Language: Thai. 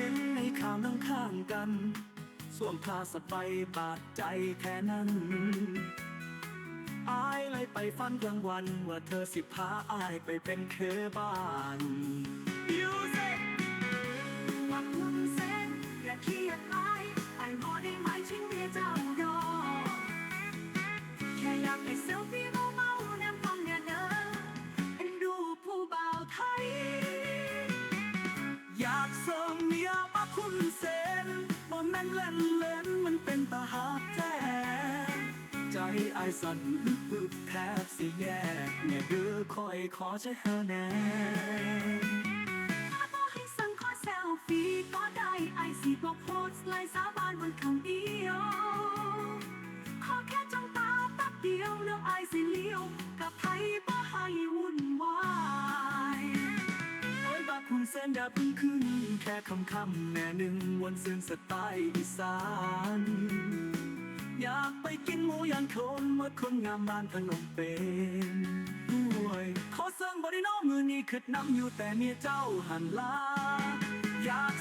ห็นในข่าวนั่งข้างกันสวมผ้าสไปบาดใจแค่นั้นอายเลยไปฟันกลางวันว่าเธอสิพาอายไปเป็นเคบ้าน ตาหักแท้ใจไอายสั่นลึกๆแทบสิแยกเนี่ยเดือคอยขอใช้เธอแน่ถ้าบอกให้สั่งขอเซลฟี่ก็ได้ไอซีบอกโพสต์ไลน์สาบานบนคำเดียว ขอแค่จ้องตาแป๊บเดียวแล้วไอสิเลี้ยว กับไทยบ่ให้วุ่นวายโอ้ยบาคุณเส้นดาเพึ่งขึ้น แค่คำคำๆแน่หนึ่งวันซึ้งสไตล์อีสานอยากไป กินหมูย่างคนเมื่อคนงามบ้านพนมเปนด้วยขอเสริงบริโนมือนี้ขึ้นนำอยู่แต่เมียเจ้าหันลาอยาก